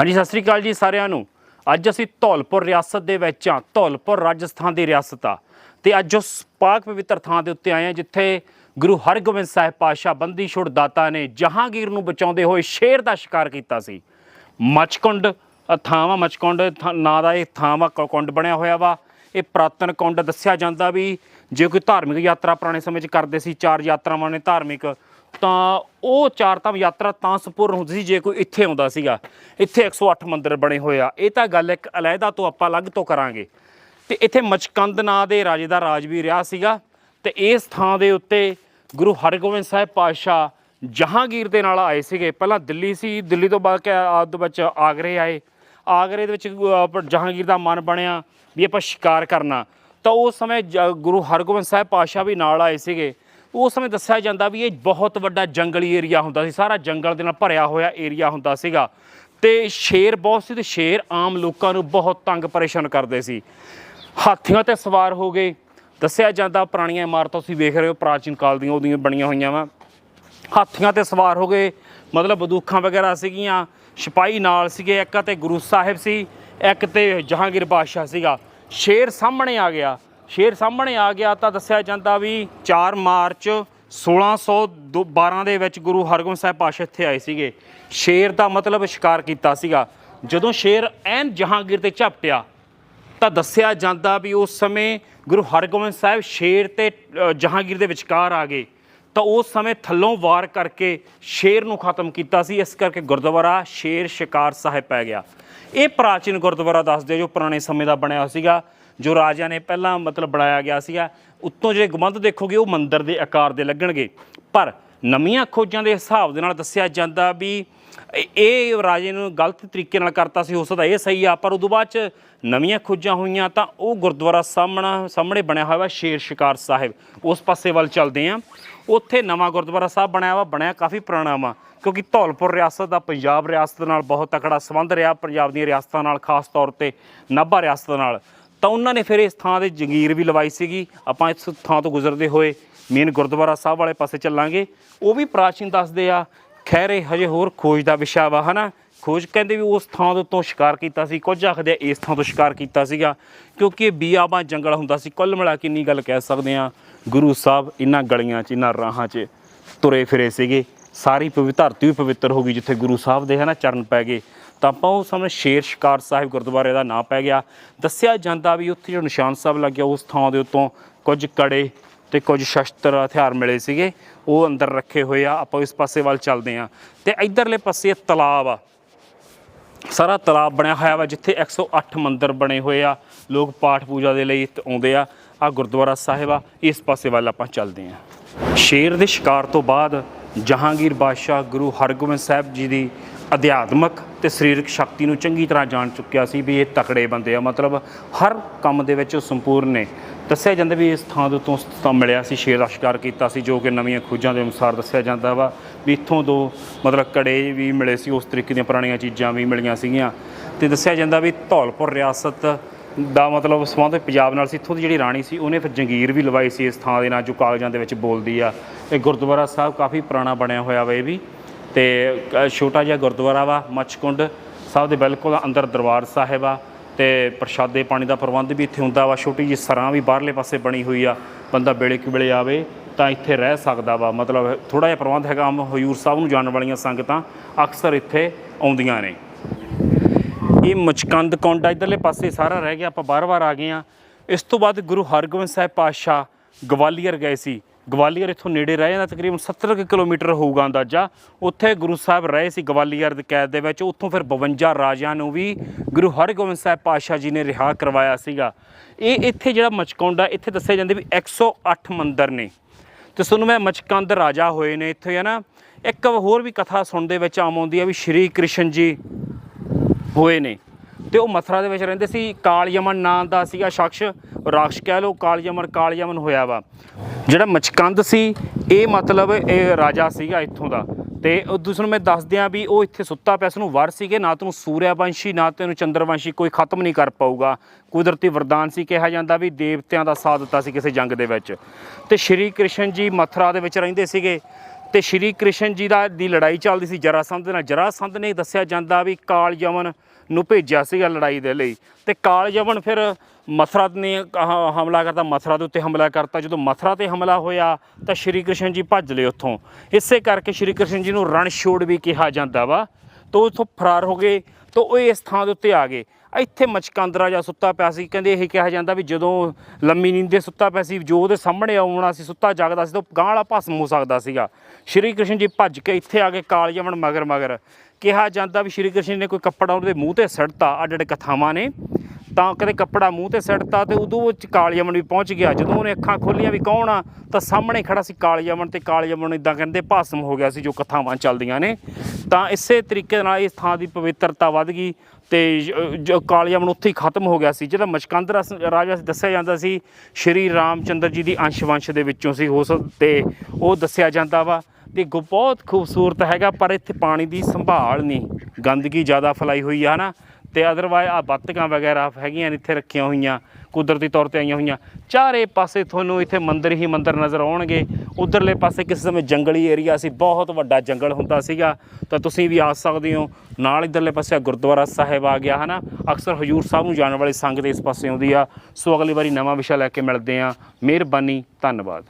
ਹਾਂਜੀ, ਸਤਿ ਸ੍ਰੀ ਅਕਾਲ ਜੀ ਸਾਰਿਆਂ ਨੂੰ। ਅੱਜ ਅਸੀਂ ਧੌਲਪੁਰ ਰਿਆਸਤ ਦੇ ਵਿੱਚ ਆ ਧੌਲਪੁਰ ਰਾਜਸਥਾਨ ਦੀ ਰਿਆਸਤ ਆ। ਤੇ ਅੱਜ ਉਸ ਪਾਕ ਪਵਿੱਤਰ ਥਾਂ ਦੇ ਉੱਤੇ ਆਏ ਆ ਜਿੱਥੇ ਗੁਰੂ ਹਰਗੋਬਿੰਦ ਸਾਹਿਬ ਪਾਸ਼ਾ ਬੰਦੀ ਛੋੜ ਦਾਤਾ ਨੇ ਜਹਾਂਗੀਰ ਨੂੰ ਬਚਾਉਂਦੇ ਹੋਏ ਸ਼ੇਰ ਦਾ ਸ਼ਿਕਾਰ ਕੀਤਾ ਸੀ। ਮਚਕੁੰਡ, ਅ ਮਚਕੁੰਡ, ਥਾਂ- ਨਾਂ ਦਾ ਇਹ ਥਾਂ ਵਾ ਕੁੰਡ ਬਣਿਆ ਹੋਇਆ ਵਾ। ਇਹ ਪ੍ਰਾਤਨ ਕੁੰਡ ਦੱਸਿਆ ਜਾਂਦਾ ਵੀ ਜੇ ਕੋਈ ਧਾਰਮਿਕ ਯਾਤਰਾ ਪੁਰਾਣੇ ਸਮੇਂ 'ਚ ਕਰਦੇ ਸੀ, ਚਾਰ ਯਾਤਰਾਵਾਂ ਨੇ ਧਾਰਮਿਕ ਤਾਂ ਉਹ ਚਾਰ ਧਾਮ ਯਾਤਰਾ ਤਾਂ ਸੰਪੂਰਨ ਹੁੰਦੀ ਸੀ ਜੇ ਕੋਈ ਇੱਥੇ ਆਉਂਦਾ ਸੀਗਾ। ਇੱਥੇ 108 ਮੰਦਿਰ ਬਣੇ ਹੋਏ ਆ। ਇਹ ਤਾਂ ਗੱਲ ਇੱਕ ਅਲੱਗਾ ਤੋਂ ਆਪਾਂ ਅਲੱਗ ਤੋਂ ਕਰਾਂਗੇ। ਤੇ ਇੱਥੇ ਮਚਕੰਦ ਨਾਂ ਦੇ ਰਾਜੇ ਦਾ ਰਾਜ ਵੀ ਰਿਹਾ ਸੀਗਾ। ਤੇ ਇਸ ਥਾਂ ਦੇ ਉੱਤੇ ਗੁਰੂ ਹਰਗੋਬਿੰਦ ਸਾਹਿਬ ਪਾਤਸ਼ਾਹ ਜਹਾਂਗੀਰ ਦੇ ਨਾਲ ਆਏ ਸੀਗੇ। ਪਹਿਲਾਂ ਦਿੱਲੀ ਸੀ ਦਿੱਲੀ ਤੋਂ ਬਾਅਦ ਆਦ ਵਿੱਚ ਆਗਰੇ ਆਏ। ਆਗਰੇ ਦੇ ਵਿੱਚ ਅਹ, ਜਹਾਂਗੀਰ ਦਾ ਮਨ ਬਣਿਆ ਵੀ ਆਪਾਂ ਸ਼ਿਕਾਰ ਕਰਨਾ। ਤਾਂ ਉਸ ਸਮੇਂ ਜ- ਗੁਰੂ ਹਰਗੋਬਿੰਦ ਸਾਹਿਬ ਪਾਤਸ਼ਾਹ ਵੀ ਨਾਲ ਆਏ ਸੀਗੇ। ਉਸ ਸਮੇਂ ਦੱਸਿਆ ਜਾਂਦਾ ਵੀ ਇਹ ਬਹੁਤ ਵੱਡਾ ਜੰਗਲੀ ਏਰੀਆ ਹੁੰਦਾ ਸੀ, ਸਾਰਾ ਜੰਗਲ ਦੇ ਨਾਲ ਭਰਿਆ ਹੋਇਆ ਏਰੀਆ ਹੁੰਦਾ ਸੀਗਾ। ਤੇ ਸ਼ੇਰ ਬਹੁਤ ਸੀ ਤੇ ਸ਼ੇਰ ਆਮ ਲੋਕਾਂ ਨੂੰ ਬਹੁਤ ਤੰਗ ਪਰੇਸ਼ਾਨ ਕਰਦੇ ਸੀ। ਹਾਥੀਆਂ ਤੇ ਸਵਾਰ ਹੋ ਗਏ। ਦੱਸਿਆ ਜਾਂਦਾ ਪੁਰਾਣੀਆਂ ਇਮਾਰਤਾਂ ਤੁਸੀਂ ਵੇਖ ਰਹੇ ਹੋ, ਪ੍ਰਾਚੀਨ ਕਾਲ ਦੀਆਂ ਉਹਦੀਆਂ ਬਣੀਆਂ ਹੋਈਆਂ ਵਾ। ਹਾਥੀਆਂ ਤੇ ਸਵਾਰ ਹੋ ਗਏ, ਮਤਲਬ ਬੰਦੂਕਾਂ ਵਗੈਰਾ ਸੀਗੀਆਂ, ਸਿਪਾਹੀ ਨਾਲ ਸੀਗੇ, ਇੱਕ ਤੇ ਗੁਰੂ ਸਾਹਿਬ ਸੀ, ਇੱਕ ਤੇ ਜਹਾਂਗੀਰ ਬਾਦਸ਼ਾਹ ਸੀਗਾ। ਸ਼ੇਰ ਸਾਹਮਣੇ ਆ ਗਿਆ। ਸ਼ੇਰ ਸਾਹਮਣੇ ਆ ਗਿਆ ਤਾਂ ਦੱਸਿਆ ਜਾਂਦਾ ਵੀ 4 ਮਾਰਚ 1612 ਦੇ ਵਿੱਚ ਗੁਰੂ ਹਰਗੋਬਿੰਦ ਸਾਹਿਬ ਪਾਤਸ਼ਾਹ ਇੱਥੇ ਆਏ ਸੀਗੇ। ਸ਼ੇਰ ਦਾ ਮਤਲਬ ਸ਼ਿਕਾਰ ਕੀਤਾ ਸੀਗਾ। ਜਦੋਂ ਸ਼ੇਰ ਐਨ ਜਹਾਂਗੀਰ ਤੇ ਝਪਟਿਆ, ਤਾਂ ਦੱਸਿਆ ਜਾਂਦਾ ਵੀ ਉਸ ਸਮੇਂ ਗੁਰੂ ਹਰਗੋਬਿੰਦ ਸਾਹਿਬ ਸ਼ੇਰ ਤੇ ਜਹਾਂਗੀਰ ਦੇ ਵਿਚਕਾਰ ਆ ਗਏ। ਤਾਂ ਉਸ ਸਮੇਂ ਥੱਲੋਂ ਵਾਰ ਕਰਕੇ ਸ਼ੇਰ ਨੂੰ ਖਤਮ ਕੀਤਾ ਸੀ। ਇਸ ਕਰਕੇ ਗੁਰਦੁਆਰਾ ਸ਼ੇਰ ਸ਼ਿਕਾਰ ਸਾਹਿਬ ਪੈ ਗਿਆ। ਇਹ ਪ੍ਰਾਚੀਨ ਗੁਰਦੁਆਰਾ ਦੱਸਦੇ ਜੋ ਪੁਰਾਣੇ ਸਮੇਂ ਦਾ ਬਣਿਆ ਹੋਇਆ ਸੀਗਾ। ਜੋ ਰਾਜਿਆਂ ਨੇ ਪਹਿਲਾਂ ਮਤਲਬ ਬਣਾਇਆ ਗਿਆ ਸੀਗਾ, ਉੱਤੋਂ ਜਿਹੜੇ ਗੁੰਬਦ ਦੇਖੋਗੇ, ਉਹ ਮੰਦਿਰ ਦੇ ਆਕਾਰ ਦੇ ਲੱਗਣਗੇ। ਪਰ ਨਵੀਆਂ ਖੋਜਾਂ ਦੇ ਹਿਸਾਬ ਦੇ ਨਾਲ ਦੱਸਿਆ ਜਾਂਦਾ ਵੀ ਇਹ- ਰਾਜੇ ਨੂੰ ਗਲਤ ਤਰੀਕੇ ਨਾਲ ਕਰਤਾ ਸੀ, ਹੋ ਸਕਦਾ ਇਹ ਸਹੀ ਆ, ਪਰ ਉਦੋਂ ਬਾਅਦ ਚ ਨਵੀਆਂ ਖੋਜਾਂ ਹੋਈਆਂ ਤਾਂ ਉਹ ਗੁਰਦੁਆਰਾ ਸਾਹਮਣਾ ਸਾਹਮਣੇ ਬਣਿਆ ਹੋਇਆ ਵਾ ਸ਼ੇਰ ਸ਼ਿਕਾਰ ਸਾਹਿਬ। ਉਸ ਪਾਸੇ ਵੱਲ ਚੱਲਦੇ ਆ। ਉੱਥੇ ਨਵਾਂ ਗੁਰਦੁਆਰਾ ਸਾਹਿਬ ਬਣਿਆ ਵਾ, ਬਣਿਆ ਕਾਫੀ ਪੁਰਾਣਾ ਵਾ, ਕਿਉਂਕਿ ਧੌਲਪੁਰ ਰਿਆਸਤ ਦਾ ਪੰਜਾਬ ਰਿਆਸਤ ਨਾਲ ਬਹੁਤ ਤਕੜਾ ਸੰਬੰਧ ਰਿਹਾ, ਪੰਜਾਬ ਦੀਆਂ ਰਿਆਸਤਾਂ ਨਾਲ ਖਾਸ ਤੌਰ ਤੇ ਨਾਭਾ ਰਿਆਸਤ ਨਾਲ। ਤਾਂ ਉਹਨਾਂ ਨੇ ਫਿਰ ਇਸ ਥਾਂ 'ਤੇ ਜਗੀਰ ਵੀ ਲਵਾਈ ਸੀਗੀ। ਆਪਾਂ ਇਸ ਥਾਂ ਤੋਂ ਗੁਜ਼ਰਦੇ ਹੋਏ ਮੇਨ ਗੁਰਦੁਆਰਾ ਸਾਹਿਬ ਵਾਲੇ ਪਾਸੇ ਚੱਲਾਂਗੇ। ਉਹ ਵੀ ਪ੍ਰਾਚੀਨ ਦੱਸਦੇ ਆ, ਖੈਰ ਹਜੇ ਹੋਰ ਖੋਜ ਦਾ ਵਿਸ਼ਾ ਵਾ, ਹਨਾ? ਖੋਜ ਕਹਿੰਦੇ ਵੀ ਉਸ ਥਾਂ ਦੇ ਤੋਂ ਸ਼ਿਕਾਰ ਕੀਤਾ ਸੀ, ਕੁਝ ਆਖਦੇ ਆ ਇਸ ਥਾਂ ਤੋਂ ਸ਼ਿਕਾਰ ਕੀਤਾ ਸੀਗਾ। ਕਿਉਂਕਿ ਇਹ ਬੀਆਬਾਂ ਜੰਗਲ ਹੁੰਦਾ ਸੀ, ਕੁੱਲ ਮਿਲਾ ਕੇ ਇੰਨੀ ਗੱਲ ਕਹਿ ਸਕਦੇ ਆ, ਗੁਰੂ ਸਾਹਿਬ ਇਹਨਾਂ ਗਲੀਆਂ 'ਚ ਇਹਨਾਂ ਰਾਹਾਂ 'ਚ ਤੁਰੇ ਫਿਰੇ ਸੀਗੇ। ਸਾਰੀ ਪਵਿੱਤਰ ਧਰਤੀ ਵੀ ਪਵਿੱਤਰ ਹੋ ਗਈ ਜਿੱਥੇ ਗੁਰੂ ਸਾਹਿਬ ਦੇ, ਹਨਾ, ਚਰਨ ਪੈ ਗਏ। ਤਾਂ ਆਪਾਂ ਉਸ ਸਮੇਂ ਸ਼ੇਰ ਸ਼ਿਕਾਰ ਸਾਹਿਬ ਗੁਰਦੁਆਰੇ ਦਾ ਨਾਂ ਪੈ ਗਿਆ। ਦੱਸਿਆ ਜਾਂਦਾ ਵੀ ਉੱਥੇ ਜੋ ਨਿਸ਼ਾਨ ਸਾਹਿਬ ਲੱਗਿਆ, ਉਸ ਥਾਂ ਦੇ ਉੱਤੋਂ ਕੁਝ ਕੜੇ ਤੇ ਕੁਝ ਸ਼ਸਤਰ ਹਥਿਆਰ ਮਿਲੇ ਸੀਗੇ। ਉਹ ਅੰਦਰ ਰੱਖੇ ਹੋਏ ਆ। ਆਪਾਂ ਇਸ ਪਾਸੇ ਵੱਲ ਚੱਲਦੇ ਆ ਤੇ ਇਧਰਲੇ ਪਾਸੇ ਤਲਾਬ ਆ। ਸਾਰਾ ਤਲਾਬ ਬਣਿਆ ਹੋਇਆ ਵਾ, ਜਿੱਥੇ 108 ਮੰਦਰ ਬਣੇ ਹੋਏ ਆ। ਲੋਕ ਪਾਠ ਪੂਜਾ ਦੇ ਲਈ ਆਉਂਦੇ ਆ। ਆ ਗੁਰਦੁਆਰਾ ਸਾਹਿਬ ਆ। ਇਸ ਪਾਸੇ ਵੱਲ ਆਪਾਂ ਚੱਲਦੇ ਆ ਸ਼ੇਰ ਦੇ ਸ਼ਿਕਾਰ ਤੋਂ ਬਾਅਦ ਜਹਾਂਗੀਰ ਬਾਦਸ਼ਾਹ ਗੁਰੂ ਹਰਗੋਬਿੰਦ ਸਾਹਿਬ ਜੀ ਦੀ ਅਧਿਆਤਮਕ ਤੇ ਸਰੀਰਕ ਸ਼ਕਤੀ ਨੂੰ ਚੰਗੀ ਤਰ੍ਹਾਂ ਜਾਣ ਚੁੱਕਿਆ ਸੀ ਵੀ ਇਹ ਤਕੜੇ ਬੰਦੇ ਆ। ਮਤਲਬ ਹਰ ਕੰਮ ਦੇ ਵਿੱਚ ਉਹ ਸੰਪੂਰਨ ਨੇ। ਦੱਸਿਆ ਜਾਂਦਾ ਵੀ ਇਸ ਥਾਂ ਦੇ ਉੱਤੋਂ ਤਾਂ ਮਿਲਿਆ ਸੀ, ਸ਼ੇਰ ਦਾ ਸ਼ਿਕਾਰ ਕੀਤਾ ਸੀ, ਜੋ ਕਿ ਨਵੀਆਂ ਖੋਜਾਂ ਦੇ ਅਨੁਸਾਰ ਦੱਸਿਆ ਜਾਂਦਾ ਵਾ ਵੀ ਇੱਥੋਂ ਦੋ ਮਤਲਬ ਕੜੇ ਵੀ ਮਿਲੇ ਸੀ, ਉਸ ਤਰੀਕੇ ਦੀਆਂ ਪੁਰਾਣੀਆਂ ਚੀਜ਼ਾਂ ਵੀ ਮਿਲੀਆਂ ਸੀਗੀਆਂ। ਤੇ ਦੱਸਿਆ ਜਾਂਦਾ ਵੀ ਧੌਲਪੁਰ ਰਿਆਸਤ ਦਾ ਮਤਲਬ ਸੰਬੰਧ ਪੰਜਾਬ ਨਾਲ ਸੀ, ਇੱਥੋਂ ਦੀ ਜਿਹੜੀ ਰਾਣੀ ਸੀ, ਉਹਨੇ ਫਿਰ ਜੰਗੀਰ ਵੀ ਲਵਾਈ ਸੀ ਇਸ ਥਾਂ ਦੇ ਨਾਲ, ਜੋ ਕਾਗਜ਼ਾਂ ਦੇ ਵਿੱਚ ਬੋਲਦੀ ਆ। ਇਹ ਗੁਰਦੁਆਰਾ ਸਾਹਿਬ ਕਾਫੀ ਪੁਰਾਣਾ ਬਣਿਆ ਹੋਇਆ ਵਾ ਇਹ ਵੀ। ਤੇ ਛੋਟਾ ਜਿਹਾ ਗੁਰਦੁਆਰਾ ਵਾ ਮੱਛਕੁੰਡ ਸਾਹਿਬ ਦੇ ਬਿਲਕੁਲ ਅੰਦਰ ਦਰਬਾਰ ਸਾਹਿਬ ਆ। ਤੇ ਪ੍ਰਸ਼ਾਦੇ ਪਾਣੀ ਦਾ ਪ੍ਰਬੰਧ ਵੀ ਇੱਥੇ ਹੁੰਦਾ ਵਾ, ਛੋਟੀ ਜਿਹੀ ਸਰਾਂ ਵੀ ਬਾਹਰਲੇ ਪਾਸੇ ਬਣੀ ਹੋਈ ਆ। ਬੰਦਾ ਵੇਲੇ ਕਿ ਵੇਲੇ ਆਵੇ ਤਾਂ ਇੱਥੇ ਰਹਿ ਸਕਦਾ ਵਾ। ਮਤਲਬ ਥੋੜਾ ਜਿਹਾ ਪ੍ਰਬੰਧ ਹੈਗਾ ਆਮ ਹਜੂਰ ਸਾਹਿਬ ਨੂੰ ਜਾਣ ਵਾਲੀਆਂ ਸੰਗਤਾਂ ਅਕਸਰ ਇੱਥੇ ਆਉਂਦੀਆਂ ਨੇ। ਇਹ ਮਚਕੰਦ ਕੌਂਡਾ ਇਧਰਲੇ ਪਾਸੇ ਸਾਰਾ ਰਹਿ ਗਿਆ, ਆਪਾਂ ਬਾਰ-ਬਾਰ ਆ ਗਏ ਆ ਇਸ ਤੋਂ ਬਾਅਦ ਗੁਰੂ ਹਰਗੋਬਿੰਦ ਸਾਹਿਬ ਪਾਤਸ਼ਾਹ ਗਵਾਲੀਅਰ ਗਏ ਸੀ। ਗਵਾਲੀਅਰ ਇੱਥੋਂ ਨੇੜੇ ਰਹਿ ਜਾਂਦਾ, ਤਕਰੀਬਨ 70 ਕੁ ਕਿਲੋਮੀਟਰ ਹੋਊਗਾ ਅੰਦਾਜ਼ਾ। ਉੱਥੇ ਗੁਰੂ ਸਾਹਿਬ ਰਹੇ ਸੀ ਗਵਾਲੀਅਰ ਦੇ ਕੈਦ ਦੇ ਵਿੱਚ। ਉੱਥੋਂ ਫਿਰ 52 ਰਾਜਿਆਂ ਨੂੰ ਵੀ ਗੁਰੂ ਹਰਗੋਬਿੰਦ ਸਾਹਿਬ ਪਾਤਸ਼ਾਹ ਜੀ ਨੇ ਰਿਹਾ ਕਰਵਾਇਆ ਸੀਗਾ। ਇਹ ਇੱਥੇ ਜਿਹੜਾ ਮਚਕੌਂਡਾ, ਇੱਥੇ ਦੱਸਿਆ ਜਾਂਦਾ ਵੀ 108 ਮੰਦਰ ਨੇ। ਤੇ ਤੁਹਾਨੂੰ ਮੈਂ, ਮਚਕੰਦ ਰਾਜਾ ਹੋਏ ਨੇ ਇੱਥੇ ਹੈ ਨਾ ਇੱਕ ਹੋਰ ਵੀ ਕਥਾ ਸੁਣਨ ਦੇ ਵਿੱਚ ਆਮ ਆਉਂਦੀ ਹੈ ਵੀ ਸ਼੍ਰੀ ਕ੍ਰਿਸ਼ਨ ਜੀ ਹੋਏ ਨੇ। ਤੇ ਉਹ ਮਥੁਰਾ ਦੇ ਵਿੱਚ ਰਹਿੰਦੇ ਸੀ। ਕਾਲ ਯਮਨ ਨਾਂ ਦਾ ਸੀਗਾ ਸ਼ਖਸ। ਰਾਕਸ਼ ਕਹਿ ਲੋ ਕਾਲ ਯਮਨ ਕਾਲ ਯਮਨ ਹੋਇਆ ਵਾ। ਜਿਹੜਾ ਮਚਕੰਦ ਸੀ, ਇਹ ਮਤਲਬ ਇਹ ਰਾਜਾ ਸੀਗਾ ਇੱਥੋਂ ਦਾ। ਤੇ ਉਹ ਦੂਸਰੇ ਨੂੰ ਮੈਂ ਦੱਸ ਦਿਆਂ ਵੀ ਉਹ ਇੱਥੇ ਸੁੱਤਾ ਪਿਆ ਸੀ ਨੂੰ ਵਰ ਸੀਗੇ। ਨਾ ਤੈਨੂੰ ਸੂਰਿਆਵੰਸ਼ੀ ਨਾ ਤੈਨੂੰ ਚੰਦਰਵੰਸ਼ੀ ਕੋਈ ਖਤਮ ਨਹੀਂ ਕਰ ਪਾਊਗਾ। ਕੁਦਰਤੀ ਵਰਦਾਨ ਸੀ, ਕਿਹਾ ਜਾਂਦਾ ਵੀ ਦੇਵਤਿਆਂ ਦਾ ਸਾਥ ਦਿੱਤਾ ਸੀ ਕਿਸੇ ਜੰਗ ਦੇ ਵਿੱਚ। ਤੇ ਸ਼੍ਰੀ ਕ੍ਰਿਸ਼ਨ ਜੀ ਮਥੁਰਾ ਦੇ ਵਿੱਚ ਰਹਿੰਦੇ ਸੀਗੇ। ਤੇ ਸ਼੍ਰੀ ਕ੍ਰਿਸ਼ਨ ਜੀ ਦਾ ਦੀ ਲੜਾਈ ਚੱਲਦੀ ਸੀ ਜਰਾਸੰਧ ਦੇ ਨਾਲ। ਜਰਾਸੰਧ ਨੇ ਦੱਸਿਆ ਜਾਂਦਾ ਵੀ ਕਾਲ ਯਮਨ ਨੂੰ ਭੇਜਿਆ ਸੀਗਾ ਲੜਾਈ ਦੇ ਲਈ। ਤੇ ਕਾਲ ਯਮਨ ਫਿਰ ਮਥੁਰਾ ਨੇ ਆਹ ਹਮਲਾ ਕਰਤਾ, ਮਥੁਰਾ ਦੇ ਉੱਤੇ ਹਮਲਾ ਕਰਤਾ। ਜਦੋਂ ਮਥਰਾ ਤੇ ਹਮਲਾ ਹੋਇਆ ਤਾਂ ਸ਼੍ਰੀ ਕ੍ਰਿਸ਼ਨ ਜੀ ਭੱਜ ਲਏ ਉੱਥੋਂ। ਇਸੇ ਕਰਕੇ ਸ਼੍ਰੀ ਕ੍ਰਿਸ਼ਨ ਜੀ ਨੂੰ ਰਣਛੋੜ ਵੀ ਕਿਹਾ ਜਾਂਦਾ ਵਾ। ਤੋਂ ਉੱਥੋਂ ਫਰਾਰ ਹੋ ਗਏ, ਤੋਂ ਉਹ ਇਸ ਥਾਂ ਦੇ ਉੱਤੇ ਆ ਗਏ। ਇੱਥੇ ਮਚਕੰਦਰਾ ਜਾਂ ਸੁੱਤਾ ਪਿਆ ਸੀ। ਕਹਿੰਦੇ ਇਹ ਕਿਹਾ ਜਾਂਦਾ ਵੀ ਜਦੋਂ ਲੰਮੀ ਨੀਂਦ ਦੇ ਸੁੱਤਾ ਪਿਆ ਸੀ, ਜੋ ਉਹਦੇ ਸਾਹਮਣੇ ਆਉਣਾ ਸੀ, ਸੁੱਤਾ ਜਾਗਦਾ ਸੀ, ਤਾਂ ਗਾਂ ਵਾਲਾ ਭਸਮ ਹੋ ਸਕਦਾ ਸੀਗਾ। ਸ਼੍ਰੀ ਕ੍ਰਿਸ਼ਨ ਜੀ ਭੱਜ ਕੇ ਇੱਥੇ ਆ ਕੇ ਕਾਲ ਯਮਨ ਮਗਰ ਮਗਰ ਕਿਹਾ ਜਾਂਦਾ ਵੀ ਸ਼੍ਰੀ ਕ੍ਰਿਸ਼ਨ ਨੇ ਕੋਈ ਕੱਪੜਾ ਉਹਦੇ ਮੂੰਹ ਤੇ ਸੜਤਾ ਅੱਡ ਅੱਡ ਕਥਾਵਾਂ ਨੇ। ਤਾਂ ਕਦੇ ਕੱਪੜਾ ਮੂੰਹ ਤੇ ਸੜਤਾ ਤੇ ਉਦੋਂ ਉਹ 'ਚ ਕਾਲ ਯਮਨ ਵੀ ਪਹੁੰਚ ਗਿਆ। ਜਦੋਂ ਉਹਨੇ ਅੱਖਾਂ ਖੋਲੀਆਂ ਵੀ ਕੌਣ ਆ, ਤਾਂ ਸਾਹਮਣੇ ਖੜਾ ਸੀ ਕਾਲ ਯਮਨ ਤੇ ਕਾਲ ਯਮਨ ਇਦਾਂ ਕਹਿੰਦੇ ਭਾਸਮ ਹੋ ਗਿਆ ਸੀ ਜੋ ਕਥਾਵਾਂ ਚੱਲਦੀਆਂ ਨੇ। ਤਾਂ ਇਸੇ ਤਰੀਕੇ ਨਾਲ ਇਸ ਥਾਂ ਦੀ ਪਵਿੱਤਰਤਾ ਵੱਧ ਗਈ ਤੇ ਜੋ ਕਾਲ ਯਮਨ ਉੱਥੇ ਹੀ ਖਤਮ ਹੋ ਗਿਆ ਸੀ। ਜਿਹੜਾ ਮਚਕੰਦਰ ਰਾਜਾ ਦੱਸਿਆ ਜਾਂਦਾ ਸੀ, ਸ਼੍ਰੀ ਰਾਮਚੰਦਰ ਜੀ ਦੀ ਅੰਸ਼ ਵੰਸ਼ ਦੇ ਵਿੱਚੋਂ ਸੀ ਹੋ ਸਕ ਤੇ ਉਹ ਦੱਸਿਆ ਜਾਂਦਾ ਵਾ। ਤੇ ਗੁ- ਬਹੁਤ ਖੂਬਸੂਰਤ ਹੈਗਾ, ਪਰ ਇੱਥੇ ਪਾਣੀ ਦੀ ਸੰਭਾਲ ਨਹੀਂ। ਗੰਦਗੀ ਜ਼ਿਆਦਾ ਫੈਲਾਈ ਹੋਈ ਆ ਨਾ ਤੇ ਅਦਰਵਾਇਜ਼ ਆ ਬੱਤਕਾਂ ਵਗੈਰਾ ਹੈਗੀਆਂ ਨੇ ਇੱਥੇ ਰੱਖੀਆਂ ਹੋਈਆਂ, ਕੁਦਰਤੀ ਤੌਰ ਤੇ ਆਈਆਂ ਹੋਈਆਂ। ਚਾਰੇ ਪਾਸੇ ਤੁਹਾਨੂੰ ਇੱਥੇ ਮੰਦਰ ਹੀ ਮੰਦਰ ਨਜ਼ਰ ਆਉਣਗੇ। ਉਧਰਲੇ ਪਾਸੇ ਕਿਸੇ ਸਮੇਂ ਜੰਗਲੀ ਏਰੀਆ ਸੀ, ਬਹੁਤ ਵੱਡਾ ਜੰਗਲ ਹੁੰਦਾ ਸੀਗਾ। ਤਾਂ ਤੁਸੀਂ ਵੀ ਆ ਸਕਦੇ ਹੋ, ਨਾਲ ਇਧਰਲੇ ਪਾਸੇ ਗੁਰਦੁਆਰਾ ਸਾਹਿਬ ਆ ਗਿਆ, ਹਨਾ? ਅਕਸਰ ਹਜੂਰ ਸਾਹਿਬ ਨੂੰ ਜਾਣ ਵਾਲੀ ਸੰਗਤ ਇਸ ਪਾਸੇ ਆਉਂਦੀ ਆ। ਸੋ ਅਗਲੀ ਵਾਰੀ ਨਵਾਂ ਵਿਸ਼ਾ ਲੈ ਕੇ ਮਿਲਦੇ ਆ ਮਿਹਰਬਾਨੀ, ਧੰਨਵਾਦ।